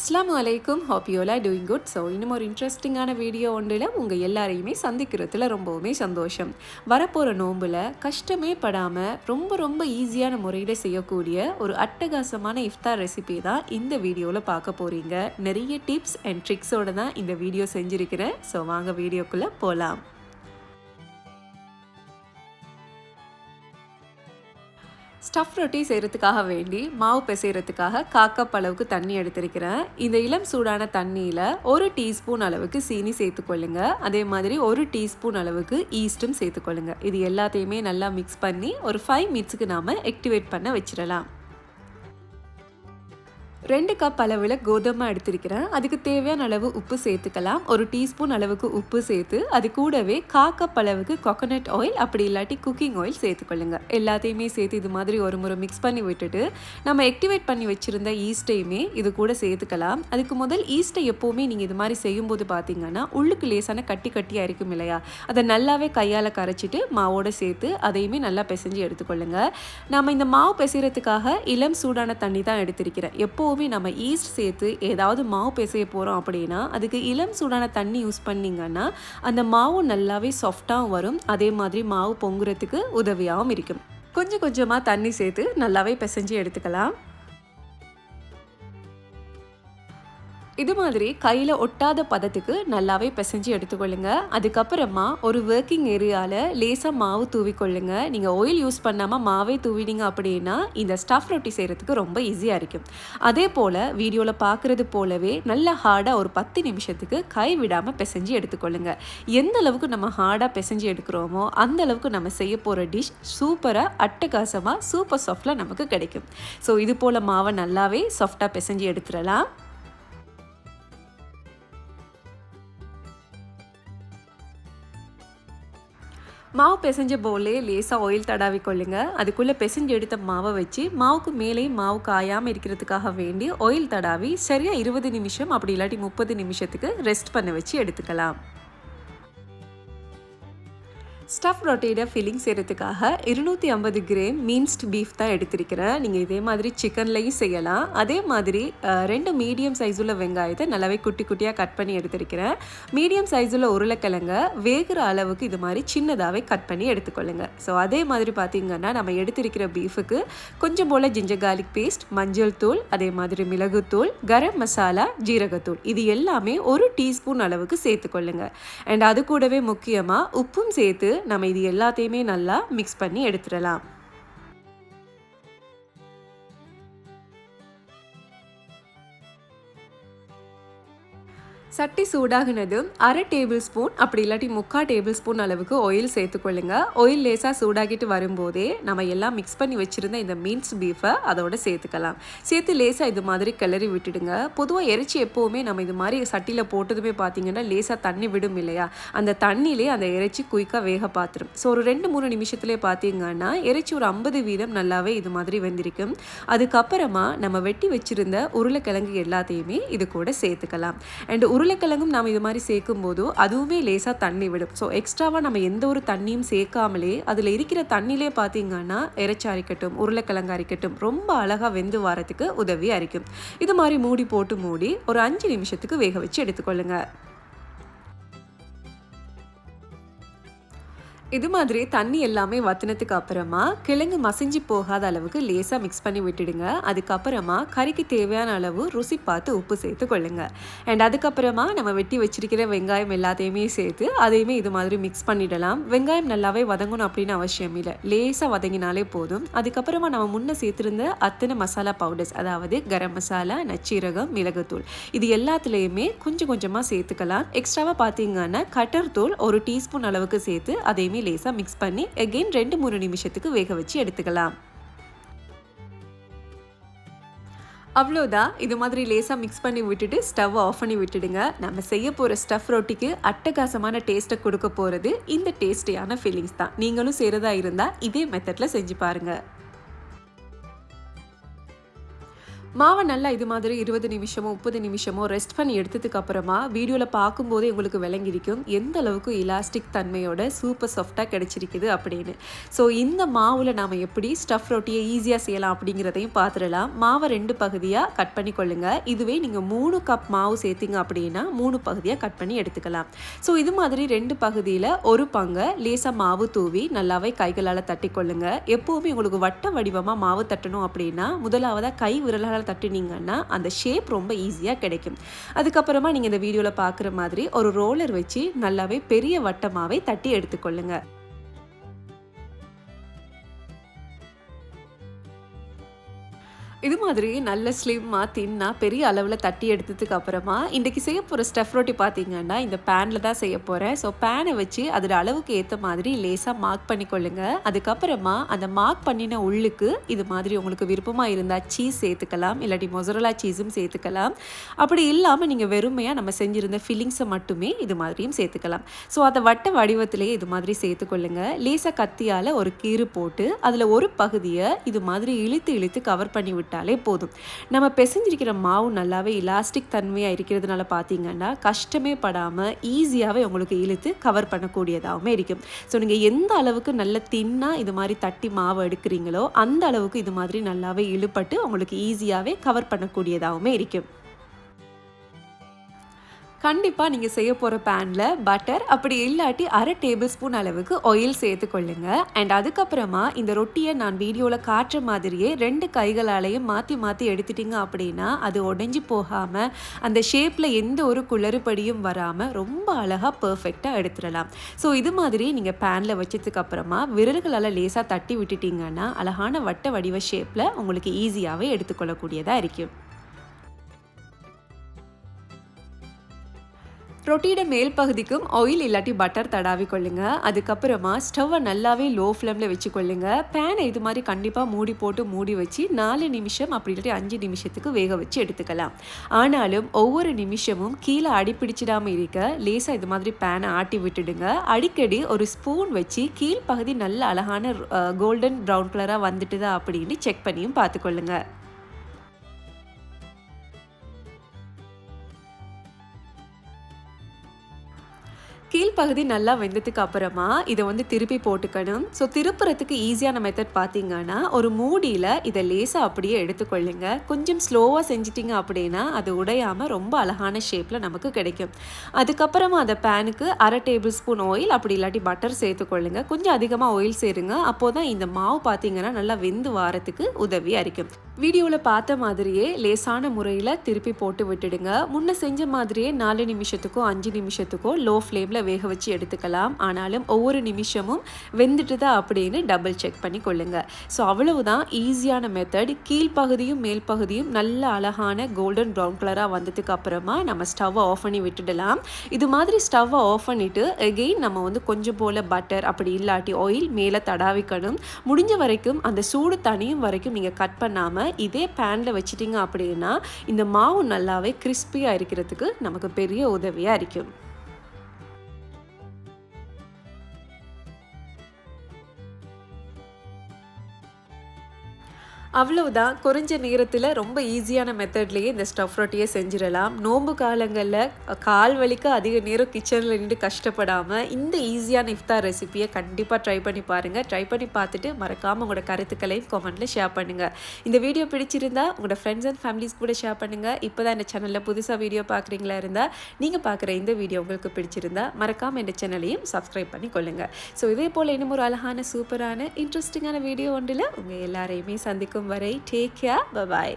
அஸ்லாம் அலைக்கும். ஹாப்பியோலா doing good so இன்னும் ஒரு இன்ட்ரெஸ்டிங்கான வீடியோ ஒன்றில் உங்கள் எல்லாரையுமே சந்திக்கிறதுல ரொம்பவுமே சந்தோஷம். வரப்போகிற நோம்பில் கஷ்டமே படாமல் ரொம்ப ரொம்ப ஈஸியான முறையில் செய்யக்கூடிய ஒரு அட்டகாசமான இஃப்தார் ரெசிபி தான் இந்த வீடியோவில் பார்க்க போகிறீங்க நிறைய டிப்ஸ் அண்ட் ட்ரிக்ஸோடு தான் இந்த வீடியோ செஞ்சுருக்கிறேன். ஸோ வாங்க வீடியோக்குள்ளே போகலாம் ஸ்டஃப் ரொட்டி செய்கிறதுக்காக வேண்டி மாவு பிசைகிறதுக்காக காக்கப் அளவுக்கு தண்ணி எடுத்திருக்கிறேன். இந்த இளம் சூடான தண்ணியில் ஒரு டீஸ்பூன் அளவுக்கு சீனி சேர்த்துக்கொள்ளுங்க அதே மாதிரி ஒரு டீஸ்பூன் அளவுக்கு ஈஸ்ட்டும் சேர்த்துக்கொள்ளுங்க இது எல்லாத்தையுமே நல்லா மிக்ஸ் பண்ணி ஒரு ஃபைவ் மினிட்ஸுக்கு நாம் ஆக்டிவேட் பண்ண வச்சிடலாம். ரெண்டு கப் அளவில் கோதுமை எடுத்திருக்கிறேன். அதுக்கு தேவையான அளவு உப்பு சேர்த்துக்கலாம். ஒரு டீஸ்பூன் அளவுக்கு உப்பு சேர்த்து அது கூடவே கா கப் அளவுக்கு கொக்கனட் ஆயில் அப்படி இல்லாட்டி குக்கிங் ஆயில் சேர்த்துக்கொள்ளுங்க. எல்லாத்தையுமே சேர்த்து இது மாதிரி ஒரு முறை மிக்ஸ் பண்ணி விட்டுட்டு நம்ம ஆக்டிவேட் பண்ணி வச்சுருந்த ஈஸ்ட்டையுமே இது கூட சேர்த்துக்கலாம். அதுக்கு முதல் ஈஸ்ட்டை எப்போவுமே நீங்கள் இது மாதிரி செய்யும்போது பார்த்தீங்கன்னா உள்ளுக்கு லேசான கட்டி கட்டியாக இருக்கும் இல்லையா? அதை நல்லாவே கையால் கரைச்சிட்டு மாவோடு சேர்த்து அதையுமே நல்லா பிசைஞ்சு எடுத்துக்கொள்ளுங்க. நம்ம இந்த மாவு பிசைறதுக்காக இளம் சூடான தண்ணி தான் எடுத்திருக்கிறேன். எப்போ எப்போவுமே நம்ம ஈஸ்ட் சேர்த்து ஏதாவது மாவு பிசைய போகிறோம் அப்படின்னா அதுக்கு இளம் சூடான தண்ணி யூஸ் பண்ணிங்கன்னா அந்த மாவு நல்லாவே சாஃப்டாகவும் வரும். அதே மாதிரி மாவு பொங்குறதுக்கு உதவியாகவும் இருக்கும். கொஞ்சம் கொஞ்சமாக தண்ணி சேர்த்து நல்லாவே பிசைஞ்சு எடுத்துக்கலாம். இது மாதிரி கையில் ஒட்டாத பதத்துக்கு நல்லாவே பிசைஞ்சு எடுத்துக்கொள்ளுங்க. அதுக்கப்புறமா ஒரு ஒர்க்கிங் ஏரியாவில் லேசாக மாவு தூவிக்கொள்ளுங்க. நீங்கள் ஆயில் யூஸ் பண்ணாமல் மாவே தூவினீங்க அப்படின்னா இந்த ஸ்டஃப் ரொட்டி செய்கிறதுக்கு ரொம்ப ஈஸியாக இருக்கும். அதே போல் வீடியோவில் பார்க்குறது போலவே நல்ல ஹார்டாக ஒரு பத்து நிமிஷத்துக்கு கை விடாமல் பிசைஞ்சு எடுத்துக்கொள்ளுங்க. எந்த அளவுக்கு நம்ம ஹார்டாக பிசைஞ்சு எடுக்கிறோமோ அந்த அளவுக்கு நம்ம செய்ய போகிற டிஷ் சூப்பராக அட்டகாசமாக சூப்பர் சாஃப்டில் நமக்கு கிடைக்கும். ஸோ இது போல் மாவை நல்லாவே சாஃப்டாக பிசைஞ்சு எடுத்துடலாம். மாவு பிசைஞ்ச போலே லேசாக ஆயில் தடாவி கொள்ளுங்க அதுக்குள்ளே பிசைஞ்சு எடுத்த மாவை வச்சு மாவுக்கு மேலே மாவு காயாமல் இருக்கிறதுக்காக வேண்டி ஆயில் தடாவி சரியாக இருபது நிமிஷம் அப்படி இல்லாட்டி முப்பது நிமிஷத்துக்கு ரெஸ்ட் பண்ண வச்சு எடுத்துக்கலாம். ஸ்டஃப் ரொட்டேட ஃபில்லிங் செய்கிறதுக்காக இருநூற்றி ஐம்பது கிராம் மீன்ஸ்ட் பீஃப் தான் எடுத்திருக்கிறேன் நீங்கள் இதே மாதிரி சிக்கன்லையும் செய்யலாம். அதே மாதிரி ரெண்டு மீடியம் சைஸுள்ள வெங்காயத்தை நல்லாவே குட்டி குட்டியாக கட் பண்ணி எடுத்திருக்கிறேன் மீடியம் சைஸுள்ள உருளைக்கிழங்க வேகிற அளவுக்கு இது மாதிரி சின்னதாகவே கட் பண்ணி எடுத்துக்கொள்ளுங்க. ஸோ அதே மாதிரி பார்த்திங்கன்னா நம்ம எடுத்திருக்கிற பீஃபுக்கு கொஞ்சம் போல் ஜிஞ்சர் கார்லிக் பேஸ்ட் மஞ்சள் தூள் அதே மாதிரி மிளகுத்தூள் கரம் மசாலா ஜீரகத்தூள் இது எல்லாமே ஒரு டீஸ்பூன் அளவுக்கு சேர்த்துக்கொள்ளுங்க. அண்ட் அது கூடவே முக்கியமாக உப்பும் சேர்த்து நம்ம இது எல்லாத்தையுமே நல்லா மிக்ஸ் பண்ணி எடுத்துடலாம். சட்டி சூடாகினதும் அரை டேபிள் ஸ்பூன் அப்படி இல்லாட்டி முக்கால் டேபிள் ஸ்பூன் அளவுக்கு ஆயில் சேர்த்துக்கொள்ளுங்க. ஆயில் லேசாக சூடாகிட்டு வரும்போதே நம்ம எல்லாம் மிக்ஸ் பண்ணி வச்சுருந்த இந்த மீன்ஸ் பீஃபை அதோட சேர்த்துக்கலாம். சேர்த்து லேசாக இது மாதிரி கிளறி விட்டுடுங்க. பொதுவாக இறைச்சி எப்போவுமே நம்ம இது மாதிரி சட்டியில் போட்டதுமே பார்த்தீங்கன்னா லேசாக தண்ணி விடும் இல்லையா? அந்த தண்ணியிலே அந்த இறைச்சி குயிக்காக வேக பார்த்துரும் ஸோ ஒரு ரெண்டு மூணு நிமிஷத்துலேயே பார்த்தீங்கன்னா இறைச்சி ஒரு ஐம்பது வீதம் நல்லாவே இது மாதிரி வெந்திருக்கும் அதுக்கப்புறமா நம்ம வெட்டி வச்சுருந்த உருளைக்கிழங்கு எல்லாத்தையுமே இது கூட சேர்த்துக்கலாம். அண்ட் உருளைக்கிழங்கும் நாம் இது மாதிரி சேர்க்கும் போது அதுவுமே லேசாக தண்ணி விடும். ஸோ எக்ஸ்ட்ராவாக நம்ம எந்த ஒரு தண்ணியும் சேர்க்காமலே அதில் இருக்கிற தண்ணிலே பார்த்தீங்கன்னா இறைச்சி அரிக்கட்டும் உருளைக்கிழங்கு அரிக்கட்டும் ரொம்ப அழகாக வெந்து வாரத்துக்கு உதவியாக இருக்கும் இது மாதிரி மூடி போட்டு மூடி ஒரு அஞ்சு நிமிஷத்துக்கு வேக வச்சு எடுத்துக்கொள்ளுங்கள் இது மாதிரி தண்ணி எல்லாமே வத்தினத்துக்கு அப்புறமா கிழங்கு மசிஞ்சு போகாத அளவுக்கு லேசாக மிக்ஸ் பண்ணி விட்டுடுங்க. அதுக்கப்புறமா கறிக்கு தேவையான அளவு ருசி பார்த்து உப்பு சேர்த்து கொள்ளுங்க. அண்ட் அதுக்கப்புறமா நம்ம வெட்டி வச்சிருக்கிற வெங்காயம் எல்லாத்தையுமே சேர்த்து அதையுமே இது மாதிரி மிக்ஸ் பண்ணிடலாம். வெங்காயம் நல்லாவே வதங்கணும் அப்படின்னு அவசியம் இல்லை. லேசாக வதங்கினாலே போதும். அதுக்கப்புறமா நம்ம முன்னே சேர்த்துருந்த அத்தனை மசாலா பவுடர்ஸ் அதாவது கரம் மசாலா நச்சீரகம் மிளகுத்தூள் இது எல்லாத்துலேயுமே கொஞ்சம் கொஞ்சமாக சேர்த்துக்கலாம். எக்ஸ்ட்ராவாக பார்த்தீங்கன்னா கட்டர் தூள் ஒரு டீஸ்பூன் அளவுக்கு சேர்த்து அதையுமே லேசாக மிக்ஸ் பண்ணி எகெயின் ரெண்டு மூணு நிமிஷத்துக்கு வேக வச்சு எடுத்துக்கலாம். அவ்வளோதான் இது மாதிரி லேசாக மிக்ஸ் பண்ணி விட்டுட்டு ஸ்டவ் ஆஃப் பண்ணி விட்டுடுங்க. நம்ம செய்ய போகிற ஸ்டஃப் ரொட்டிக்கு அட்டகாசமான டேஸ்ட்டை கொடுக்க போகிறது இந்த டேஸ்டியான ஃபீலிங்ஸ் தான். நீங்களும் செய்கிறதா இருந்தால் இதே மெத்தடில் செஞ்சு பாருங்கள் மாவை நல்லா இது மாதிரி இருபது நிமிஷமோ முப்பது நிமிஷமோ ரெஸ்ட் பண்ணி எடுத்ததுக்கு அப்புறமா வீடியோவில் பார்க்கும்போதே உங்களுக்கு விளங்கிருக்கும் எந்த அளவுக்கு இலாஸ்டிக் தன்மையோட சூப்பர் சாஃப்டாக கிடைச்சிருக்குது அப்படின்னு. ஸோ இந்த மாவில் நாம் எப்படி ஸ்டஃப் ரொட்டியை ஈஸியாக செய்யலாம் அப்படிங்கிறதையும் பார்த்துடலாம். மாவை ரெண்டு பகுதியாக கட் பண்ணி கொள்ளுங்க இதுவே நீங்கள் மூணு கப் மாவு சேர்த்திங்க அப்படின்னா மூணு பகுதியாக கட் பண்ணி எடுத்துக்கலாம். ஸோ இது மாதிரி ரெண்டு பகுதியில் ஒரு பங்கை லேசாக மாவு தூவி நல்லாவே கைகளால் தட்டி கொள்ளுங்க எப்போவுமே உங்களுக்கு வட்ட வடிவமாக மாவு தட்டணும் அப்படின்னா முதலாவதாக கை விரலால் தட்டுனீங்கன்னா அந்த ஷேப் ரொம்ப ஈஸியாக கிடைக்கும். அதுக்கப்புறமா நீங்கள் இந்த வீடியோவில் பார்க்குற மாதிரி ஒரு ரோலர் வச்சு நல்லாவே பெரிய வட்டமாகவே தட்டி எடுத்துக்கொள்ளுங்கள் இது மாதிரி நல்ல ஸ்லிம்மாக தின்னா பெரிய அளவில் தட்டி எடுத்ததுக்கு அப்புறமா இன்றைக்கி செய்ய போகிற ஸ்டஃப் ரொட்டி பார்த்தீங்கன்னா இந்த பேனில் தான் செய்ய போகிறேன் ஸோ பேனை வச்சு அதோட அளவுக்கு ஏற்ற மாதிரி லேசாக மார்க் பண்ணிக்கொள்ளுங்க. அதுக்கப்புறமா அந்த மார்க் பண்ணின உள்ளுக்கு இது மாதிரி உங்களுக்கு விருப்பமாக இருந்தால் சீஸ் சேர்த்துக்கலாம். இல்லாட்டி மொசரலா சீஸும் சேர்த்துக்கலாம். அப்படி இல்லாமல் நீங்கள் வெறுமையாக நம்ம செஞ்சுருந்த ஃபில்லிங்ஸை மட்டுமே இது மாதிரியும் சேர்த்துக்கலாம். ஸோ அதை வட்ட வடிவத்திலேயே இது மாதிரி சேர்த்துக்கொள்ளுங்க. லேசாக கத்தியால் ஒரு கீறு போட்டு அதில் ஒரு பகுதியை இது மாதிரி இழுத்து இழுத்து கவர் பண்ணி விட்டு விட்டாலே போதும். நம்ம பிசைஞ்சிருக்கிற மாவு நல்லாவே இலாஸ்டிக் தன்மையாக இருக்கிறதுனால பார்த்தீங்கன்னா கஷ்டமே படாமல் ஈஸியாகவே உங்களுக்கு இழுத்து கவர் பண்ணக்கூடியதாகவும் இருக்கும். ஸோ நீங்கள் எந்த அளவுக்கு நல்ல தின்னாக இது மாதிரி தட்டி மாவு எடுக்கிறீங்களோ அந்த அளவுக்கு இது மாதிரி நல்லாவே இழுப்பட்டு உங்களுக்கு ஈஸியாகவே கவர் பண்ணக்கூடியதாகவும் இருக்கும். கண்டிப்பாக நீங்கள் செய்ய போகிற பேனில் பட்டர் அப்படி இல்லாட்டி அரை டேபிள் ஸ்பூன் அளவுக்கு ஆயில் சேர்த்துக்கொள்ளுங்க அண்ட் அதுக்கப்புறமா இந்த ரொட்டியை நான் வீடியோவில் காட்டுற மாதிரியே ரெண்டு கைகளாலையும் மாற்றி மாற்றி எடுத்துட்டிங்க அப்படின்னா அது உடஞ்சி போகாமல் அந்த ஷேப்பில் எந்த ஒரு குளறுபடியும் வராமல் ரொம்ப அழகாக பர்ஃபெக்டாக எடுத்துடலாம். ஸோ இது மாதிரி நீங்கள் பேனில் வச்சதுக்கப்புறமா விரல்களால் லேசாக தட்டி விட்டுட்டிங்கன்னா அழகான வட்ட வடிவ ஷேப்பில் உங்களுக்கு ஈஸியாகவே எடுத்துக்கொள்ளக்கூடியதாக இருக்கும். ரொட்டியோட மேல் பகுதிக்கும் ஆயில் இல்லாட்டி பட்டர் தடாவி கொள்ளுங்க. அதுக்கப்புறமா ஸ்டவ்வை நல்லாவே லோ ஃப்ளேமில் வச்சுக்கொள்ளுங்க பேனை இது மாதிரி கண்டிப்பாக மூடி போட்டு மூடி வச்சு நாலு நிமிஷம் அப்படி இல்லாட்டி அஞ்சு நிமிஷத்துக்கு வேக வச்சு எடுத்துக்கலாம். ஆனாலும் ஒவ்வொரு நிமிஷமும் கீழே அடிப்பிடிச்சிடாம இருக்க லேசாக இது மாதிரி பேனை ஆட்டி விட்டுடுங்க. அடிக்கடி ஒரு ஸ்பூன் வச்சு கீழ் பகுதி நல்ல அழகான கோல்டன் ப்ரௌன் கலராக வந்துட்டுதா அப்படின்னு செக் பண்ணியும் பார்த்துக்கொள்ளுங்க. பகுதி நல்லா வெந்ததுக்கு அப்புறமா இதை வந்து திருப்பி போட்டுக்கணும். ஸோ திருப்புறத்துக்கு ஈஸியான மெத்தட் பார்த்தீங்கன்னா ஒரு மூடியில் இதை லேசாக அப்படியே எடுத்துக்கொள்ளுங்க. கொஞ்சம் ஸ்லோவாக செஞ்சிட்டிங்க அப்படின்னா அது உடையாமல் ரொம்ப அழகான ஷேப்பில் நமக்கு கிடைக்கும். அதுக்கப்புறமா அந்த பேனுக்கு அரை டேபிள் ஸ்பூன் ஆயில் அப்படி இல்லாட்டி பட்டர் சேர்த்துக்கொள்ளுங்க. கொஞ்சம் அதிகமாக ஆயில் சேருங்க. அப்போ தான் இந்த மாவு பார்த்தீங்கன்னா நல்லா வெந்து வாரத்துக்கு உதவியாக இருக்கும் வீடியோவில் பார்த்த மாதிரியே லேசான முறையில் திருப்பி போட்டு விட்டுடுங்க. முன்ன செஞ்ச மாதிரியே நாலு நிமிஷத்துக்கோ அஞ்சு நிமிஷத்துக்கோ லோ ஃப்ளேமில் வேக வச்சு எடுத்துக்கலாம். ஆனாலும் ஒவ்வொரு நிமிஷமும் வெந்துட்டுதா அப்படின்னு டபுள் செக் பண்ணி கொள்ளுங்க. ஸோ அவ்வளவுதான் ஈஸியான மெத்தட் கீழ்ப்பகுதியும் மேல் பகுதியும் நல்ல அழகான கோல்டன் ப்ரௌன் கலராக வந்ததுக்கு அப்புறமா நம்ம ஸ்டவ்வை ஆஃப் பண்ணி விட்டுடலாம். இது மாதிரி ஸ்டவ்வை ஆஃப் பண்ணிவிட்டு எகெயின் நம்ம வந்து கொஞ்சம் போல் பட்டர் அப்படி இல்லாட்டி ஆயில் மேலே தடாவிக்கணும் முடிஞ்ச வரைக்கும் அந்த சூடு தனியும் வரைக்கும் நீங்கள் கட் பண்ணாமல் இதே பேனில் வச்சிட்டிங்க அப்படின்னா இந்த மாவு நல்லாவே கிறிஸ்பியாக இருக்கிறதுக்கு நமக்கு பெரிய உதவியாக இருக்கும். அவ்வளவுதான் குறைஞ்ச நேரத்தில் ரொம்ப ஈஸியான மெத்தட்லேயே இந்த ஸ்டஃப் ரொட்டியை செஞ்சிடலாம். நோம்பு காலங்களில் கால் வலிக்க அதிக நேரம் கிச்சனில் நின்று கஷ்டப்படாமல் இந்த ஈஸியான இஃப்தார் ரெசிபியை கண்டிப்பாக ட்ரை பண்ணி பாருங்கள் ட்ரை பண்ணி பார்த்துட்டு மறக்காமல் உங்களோட கருத்துக்களையும் கமெண்ட்டில் ஷேர் பண்ணுங்கள் இந்த வீடியோ பிடிச்சிருந்தா உங்களோட ஃப்ரெண்ட்ஸ் அண்ட் ஃபேமிலிஸ் கூட ஷேர் பண்ணுங்கள் இப்போ தான் இந்த சேனலில் புதுசாக வீடியோ பார்க்குறீங்களா இருந்தால் நீங்கள் பார்க்குற இந்த வீடியோ உங்களுக்கு பிடிச்சிருந்தா மறக்காமல் இந்த சேனலையும் சப்ஸ்கிரைப் பண்ணி கொள்ளுங்கள் ஸோ இதே போல் இன்னும் ஒரு அழகான சூப்பரான இன்ட்ரெஸ்டிங்கான வீடியோ ஒன்றில் உங்கள் எல்லாரையுமே சந்திக்கும். வரை டேக் கேர் பபாய்